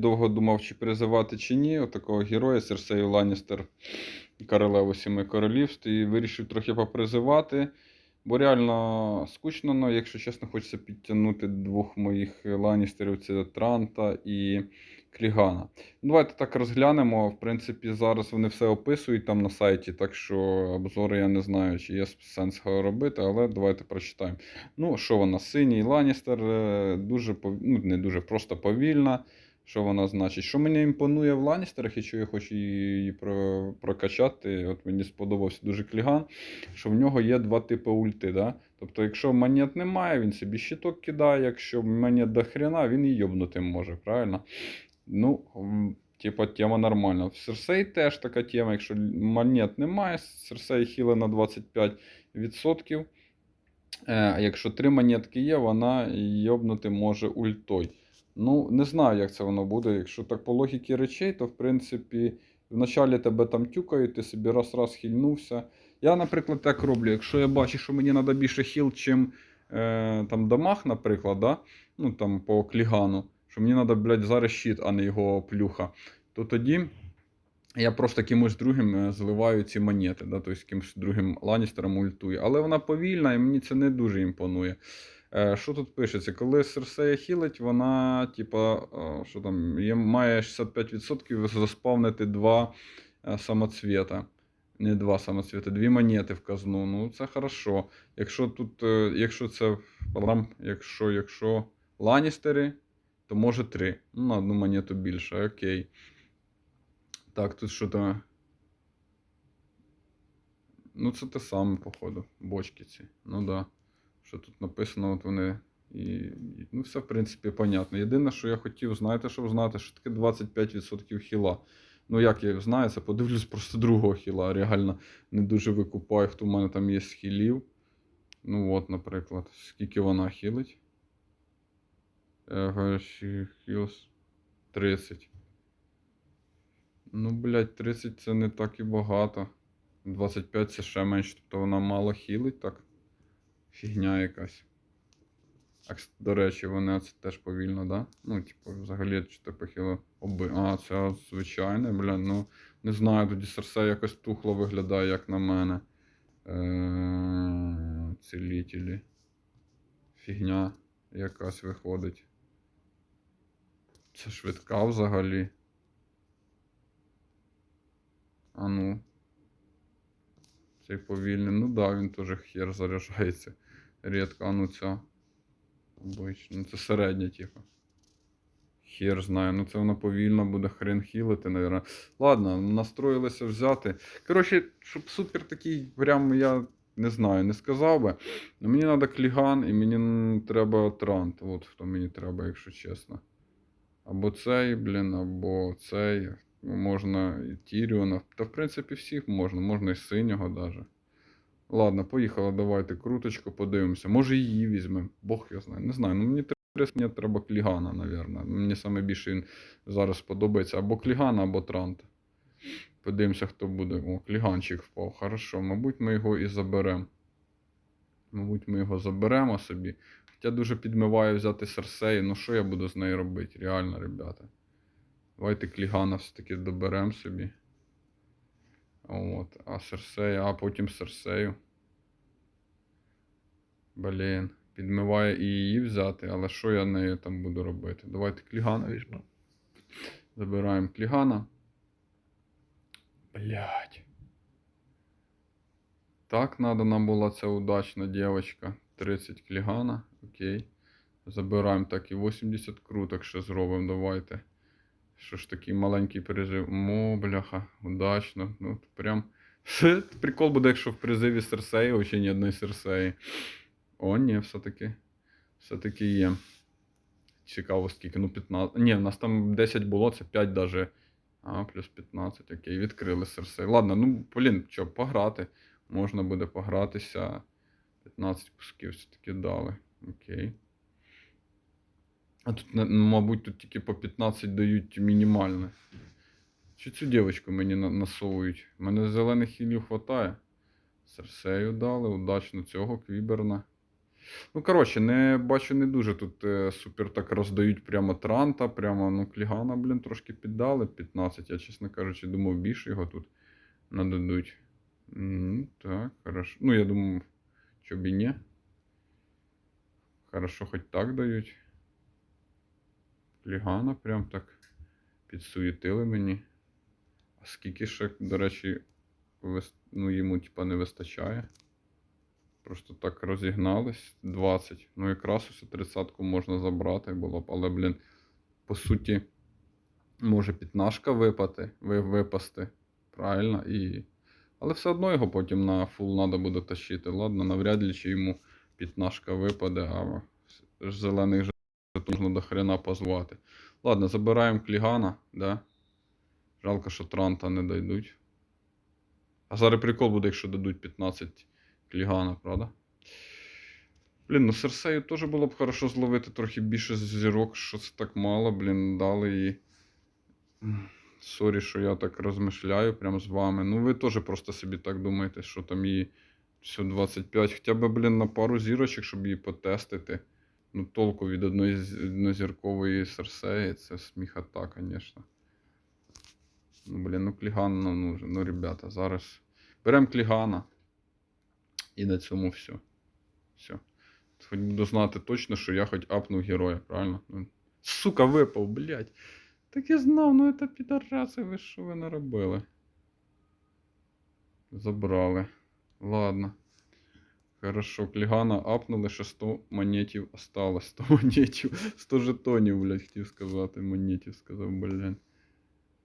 Довго думав, чи призивати чи ні. Отакого героя Серсею Ланністер, королеву Сіми Королівств. І вирішив трохи попризивати. Бо реально скучно, але, якщо чесно, хочеться підтягнути двох моїх Ланністерів це Транта і Клігана. Ну, Давайте так розглянемо. В принципі, зараз вони все описують там на сайті, так що обзори я не знаю, чи є сенс його робити, але давайте прочитаємо. Ну, що вона? Синій Ланністер, е, дуже пов- ну, не дуже просто повільна. Що вона значить? Що мені імпонує в Ланністерах і що я хочу її про- прокачати. От мені сподобався дуже Кліган, що в нього є два типи ульти. Да? Тобто, якщо монет немає, він собі щиток кидає, якщо монет до хрена, він і йобнути може, правильно? Ну, типа, тема нормальна. В Серсей теж така тема, якщо монет немає, Серсей хіле на 25%. Е, якщо три монетки є, вона йобнути може ультой. Ну, не знаю, як це воно буде. Якщо так по логіці речей, то в принципі вначалі тебе там тюкають, ти собі раз-раз хильнувся. Я, наприклад, так роблю. Якщо я бачу, що мені треба більше хіл, чим е, там дамаг, наприклад, да? ну там по клігану, що мені треба, блядь, зараз щит, а не його плюха, то тоді я просто кимось другим е, зливаю ці монети, да? тобто кимось другим ланістером ультую. Але вона повільна і мені це не дуже імпонує. Е, Що тут пишеться? Коли Серсея хілить, вона, типа, е, що там, має 65% заспавнити два е, самоцвіта. Не два самоцвіти, дві монети в казну. Ну, це хорошо. Якщо тут, якщо це якщо, якщо ланістери, то може три. Ну, на одну монету більше, окей. Так, тут що то. Ну, це те саме, походу, бочки ці. Ну да. Що тут написано, от вони. І, і- ну, все, в принципі, понятно. Єдине, що я хотів, знаєте, щоб знати, що таке 25% хіла. Ну, як я знаю, це подивлюсь просто другого хіла. Реально не дуже викупаю, хто в мене там є з хілів. Ну, от, наприклад, скільки вона хілить. Heals 30. Ну, блядь, 30 це не так і багато. 25 це ще менше, тобто вона мало хілить так. Фігня якась. А, до речі, вони це теж повільно, да? Ну, типу, взагалі, чи ти похило оби. А, це звичайне, бля, ну не знаю, тоді серце якось тухло виглядає, як на мене. Е, Цілітелі. Фігня якась виходить. Це швидка взагалі. А ну. Цей повільний. Ну да, він теж хер заряджається. Рідко, а ну ця. Обично. Ну це середня, типу. Хер знаю. Ну це воно повільно буде хрен хілити, навірно. Ладно, настроїлися взяти. Коротше, щоб супер такий, прям я не знаю, не сказав би. Но мені треба кліган і мені треба трант. От хто мені треба, якщо чесно. Або цей, блін, або цей. Можна і Тіріона. Та в принципі всіх можна, можна і синього даже. Ладно, поїхали, давайте круточку, подивимося. Може її візьмемо. Бог я знаю. Не знаю. Ну мені треба, треба Клігана, напевно. Мені саме більше він зараз подобається. Або Клігана, або Транта. Подивимося, хто буде. О, Кліганчик впав. Хорошо, мабуть, ми його і заберемо. Мабуть, ми його заберемо собі. Хоча дуже підмиває взяти Серсеї. Ну що я буду з нею робити? Реально, ребята. Давайте Клігана все-таки доберемо собі. От. А Серсея, а потім Серсею. Блін. Підмиває і її взяти, але що я нею там буду робити? Давайте Клігана візьмемо. Забираємо Клігана. Блять. Так, надо нам була ця удачна дівчинка. 30 Клігана. Окей. Забираємо так і 80 круток ще зробимо. Давайте. Що ж такий маленький призив. Мо, бляха, удачно. Ну, прям. Прикол буде, якщо в призиві Серсеї, очі ні одної Серсеї. О, ні, все-таки. Все-таки є. Цікаво, скільки. Ну, 15. Ні, у нас там 10 було, це 5 даже. А, плюс 15, окей, відкрили Серсей. Ладно, ну, блін, що, пограти. Можна буде погратися. 15 пусків все-таки дали. Окей. А тут, мабуть, тут тільки по 15 дають мінімальне. Чи цю дівчинку мені насовують? У мене зелених хілів хватає. Серсею дали, удачно цього, Квіберна. Ну, коротше, не бачу, не дуже тут е, супер так роздають прямо Транта, прямо, ну, Клігана, блін, трошки піддали 15. Я, чесно кажучи, думав, більше його тут нададуть. М, Так, хорошо. Ну, я думав, що б і ні. Хорошо, хоч так дають. Клігана прям так підсуєтили мені. А скільки ще, до речі, ну, йому типа не вистачає. Просто так розігнались. 20. Ну, якраз ось 30 можна забрати було б, але, блін, по суті, може п'ятнашка випати, випасти. Правильно? І... Але все одно його потім на фул треба буде тащити. Ладно, навряд ли чи йому п'ятнашка випаде, а зелених можна до хрена позвати. Ладно, забираємо Клігана, да? Жалко, що Транта не дойдуть. А зараз прикол буде, якщо дадуть 15 Клігана, правда? Блін, ну Серсею теж було б хорошо зловити трохи більше зірок, що це так мало, блін, дали їй. Сорі, що я так розмишляю прям з вами. Ну, ви теж просто собі так думаєте, що там її все 25. Хоча б, блін, на пару зірочок, щоб її потестити. Ну, толку від однозіркової Серсеї, це сміхота, звісно. Ну, блін, ну Кліган нам нужен. Ну, ребята, зараз. Беремо Клігана. І на цьому все. Все. Хоч буду знати точно, що я хоч апнув героя, правильно? Ну, Сука, випав, блядь. Так я знав, ну це підараси, ви що ви наробили? Забрали. Ладно. Хорошо, Клігана апнули, ще 100 монетів осталось. 100 монетів. 100 жетонів, блядь, хотів сказати. Монетів сказав, блядь.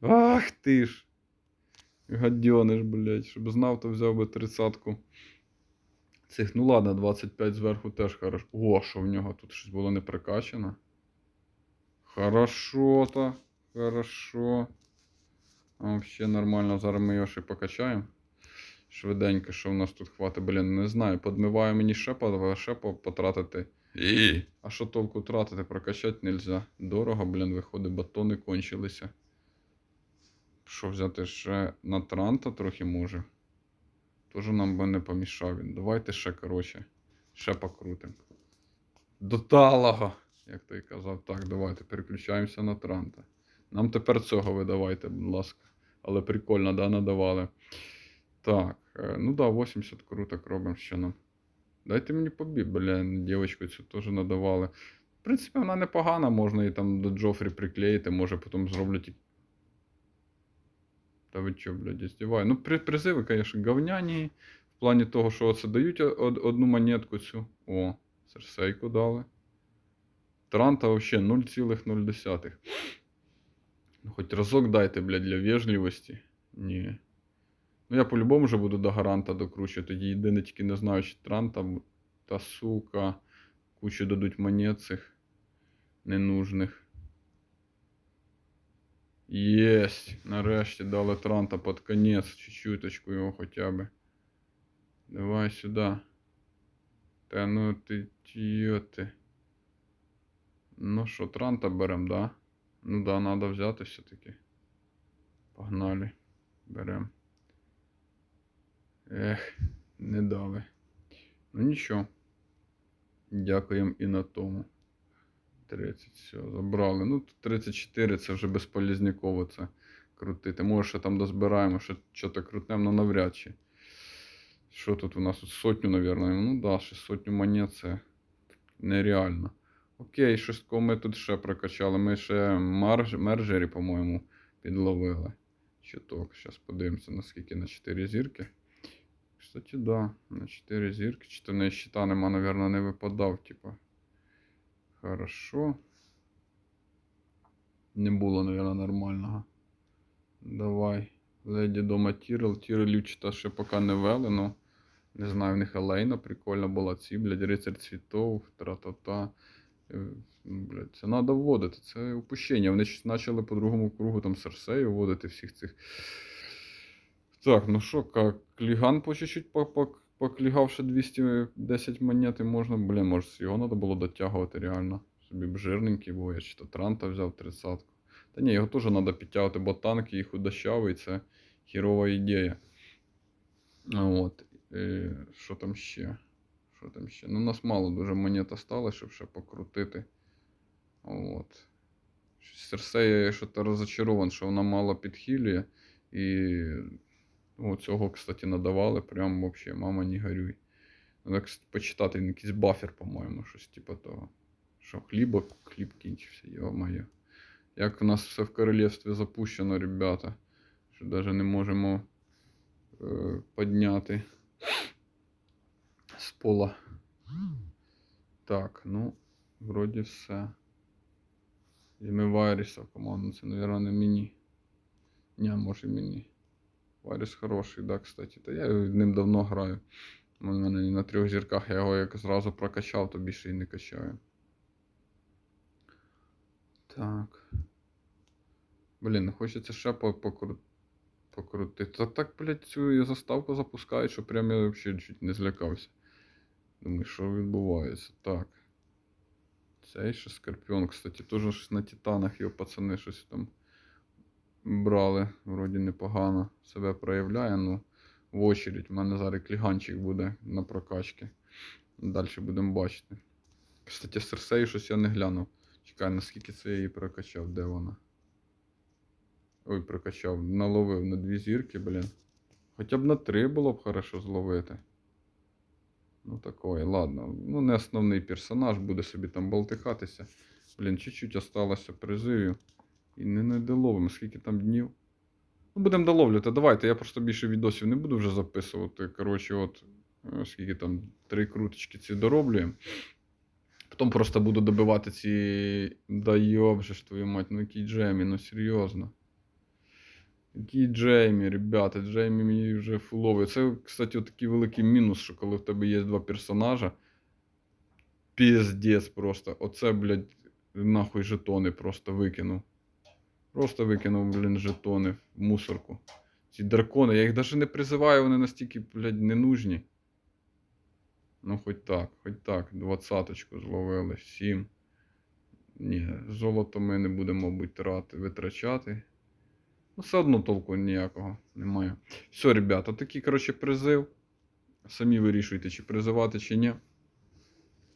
Ах ти ж. Гадьониш, блядь. Щоб знав, то взяв би тридцатку. Цих, ну ладно, 25 зверху теж хорошо. О, що в нього тут щось було не прикачано. Хорошо то. Хорошо. Вообще нормально. Зараз ми його ще покачаємо. Швиденько, що в нас тут хватить, блін, не знаю. Подмиває мені ще, ще потратити. І. А що толку тратити? Прокачати нельзя. Дорого, блін, виходить, батони кончилися. Що взяти ще на Транта трохи може. Тоже нам би не помішав він. Давайте ще, коротше, ще покрутим. До талого, як той казав. Так, давайте переключаємося на Транта. Нам тепер цього видавайте, будь ласка. Але прикольно, да, надавали. Так, ну да, 80 круток робимо, що нам. Дайте мені побіг, бля, дівчинку цю теж надавали. В принципі, вона непогана, можна її там до Джофрі приклеїти, може потім зроблять. Та ви чо, блядь, здіваю. Ну, при, призиви, звісно, говняні. В плані того, що оце дають од- одну монетку цю. О, серсейку дали. Транта вообще 0,0. Ну, хоч разок дайте, блядь, для вежливості. Ні. Ну, я по-любому вже буду до гаранта докручувати. Єдине тільки не знаю, чи Транта та сука. Кучу дадуть монет цих ненужних. Єсть! Нарешті дали Транта під конець. Чуть-чуточку його хоча б. Давай сюди. Та ну ти тьо ти. Ну що, Транта берем, да? Ну да, надо взяти все-таки. Погнали. Берем. Ех, не дали. Ну нічого. Дякуємо і на тому. 30, все, забрали. Ну, 34 це вже безполізніково це крутити. Може, ще там дозбираємо, що що-то крутнемо, але навряд чи. Що тут у нас? Тут сотню, напевно. Ну да, ще сотню монет це нереально. Окей, щось ми тут ще прокачали. Ми ще марж, мержері, по-моєму, підловили. Чуток. Зараз подивимося, наскільки на 4 зірки. Кстати, да, на 4 зірки. Чи то не щита нема, наверное, не випадав, типа. Хорошо. Не було, наверное, нормального. Давай. Леді дома Тірел. Тірелів чита ще поки не вели, но не знаю, в них Елейна прикольна була. Ці, блядь, рицар цвітов, тра-та-та. Е, Блядь, це треба вводити, це упущення. Вони почали по другому кругу там Серсею вводити всіх цих. Так, ну що, ка- Кліган по чуть-чуть по- по- поклігавши 210 монет, і можна, блін, може, з його треба було дотягувати реально. Собі б жирненький був, я чи то Транта взяв 30-ку. Та ні, його теж треба підтягувати, бо танки і худощавий, це хірова ідея. От. Що там ще? Що там ще? Ну, у нас мало дуже монет осталось, щоб ще покрутити. От. Серсея я що-то розочарован, що вона мало підхилює. І ну, цього, кстати, надавали. Прям вообще, мама, не горюй. Треба почитати, він якийсь бафер, по-моєму, щось типу того. Що хліба, хліб кінчився, йо-моє. Як в нас все в королівстві запущено, ребята. Що навіть не можемо е, підняти з пола. Так, ну, вроді все. Візьми Вайріса в команду, це, мабуть, не мені. Ні, може мені. Вайріс хороший, да, кстати. Та я ним давно граю. У мене на трьох зірках я його як зразу прокачав, то більше і не качаю. Так. Блін, хочеться ще по- покру- покрутити. Та так, блядь, цю заставку запускають, що прям я взагалі чуть не злякався. Думаю, що відбувається? Так. Цей ще Скорпіон, кстати, теж на Титанах його пацани щось там брали. Вроді непогано себе проявляє, ну в очередь. У мене зараз кліганчик буде на прокачки. Далі будемо бачити. Кстати, Серсею щось я не глянув. Чекай, наскільки це я її прокачав, де вона? Ой, прокачав. Наловив на дві зірки, блін. Хоча б на три було б хорошо зловити. Ну такое, ладно. Ну, не основний персонаж, буде собі там болтихатися. Блін, чуть-чуть осталося призивів. І не недоловимо. Скільки там днів? Ну, будемо доловлювати. Давайте, я просто більше відосів не буду вже записувати. Коротше, от е, скільки там три круточки ці дороблюємо. Потім просто буду добивати ці. Да йоб же ж твою мать, ну який Джеймі, ну серйозно. Який Джеймі, ребята, Джеймі мені вже фуловий. Це, кстати, такий великий мінус, що коли в тебе є два персонажа. Піздець просто. Оце, блядь, нахуй жетони просто викинув. Просто викинув, блін, жетони в мусорку. Ці дракони, я їх навіть не призиваю, вони настільки, блядь, не нужні. Ну, хоч так, хоч так. Двадцяточку зловили, сім. Ні, золото ми не будемо, мабуть, трати, витрачати. Ну, все одно толку ніякого немає. Все, ребята, такий, коротше, призив. Самі вирішуйте, чи призивати, чи ні.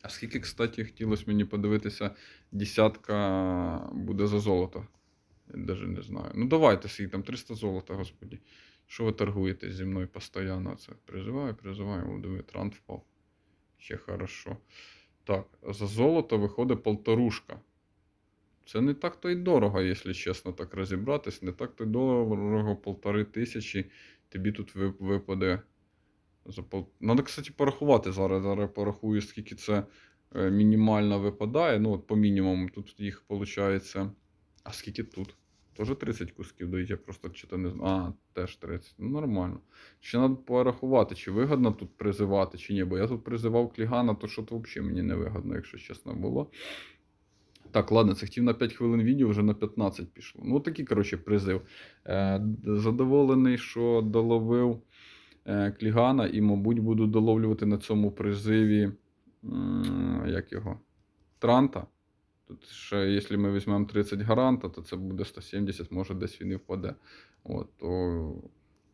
А скільки, кстати, хотілося мені подивитися, десятка буде за золото. Я навіть не знаю. Ну давайте скільки там 300 золота, господі. Що ви торгуєте зі мною постійно? Це призиваю, призиваю, о, диви, трант впав. Ще хорошо. Так, за золото виходить полторушка. Це не так то й дорого, якщо чесно так розібратись. Не так то й дорого, полтори тисячі. Тобі тут випаде. За пол... Надо, кстати, порахувати зараз. Зараз порахую, скільки це е, мінімально випадає. Ну, от по мінімуму тут їх виходить. А скільки тут? Тоже 30 кусків дають, я просто чи то не знаю. А, теж 30. Ну, нормально. Ще треба порахувати, чи вигодно тут призивати, чи ні. Бо я тут призивав Клігана, то що то взагалі мені не вигодно, якщо чесно було. Так, ладно, це хотів на 5 хвилин відео, вже на 15 пішло. Ну, такий, коротше, призив. Е, задоволений, що доловив е, Клігана, і, мабуть, буду доловлювати на цьому призиві. Як його? Транта. Тут ще, якщо ми візьмемо 30 гаранта, то це буде 170, може десь він і впаде. От, то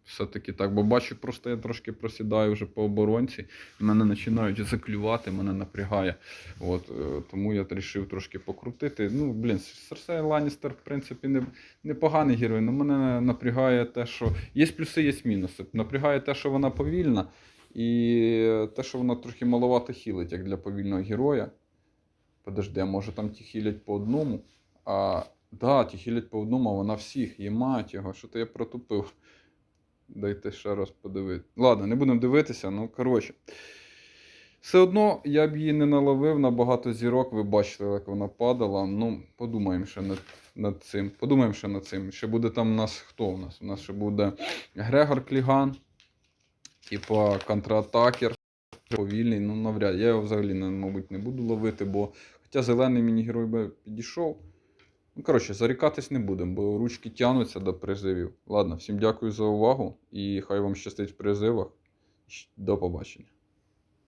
все-таки так, бо бачу, просто я трошки просідаю вже по оборонці, мене починають заклювати, мене напрягає. От, е, тому я вирішив трошки покрутити. Ну, блін, Серсей Ланністер, в принципі, не, непоганий герой, але мене напрягає те, що. Є плюси, є мінуси. Напрягає те, що вона повільна, і те, що вона трохи маловато хілить, як для повільного героя. Подожди, а може там ті хілять по одному? А, да, ті хілять по одному, а вона всіх, є мать його, що то я протупив. Дайте ще раз подивитися. Ладно, не будемо дивитися, ну коротше. Все одно я б її не наловив на багато зірок, ви бачите, як вона падала. Ну, подумаємо ще над, над цим. Подумаємо ще над цим. Ще буде там у нас хто у нас? У нас ще буде Грегор Кліган, типа контратакер. Повільний, ну навряд. Я його взагалі, мабуть, не буду ловити, бо хоча зелений міні-герой би підійшов. Ну, коротше, зарікатись не будемо, бо ручки тягнуться до призивів. Ладно, всім дякую за увагу і хай вам щастить в призивах. До побачення.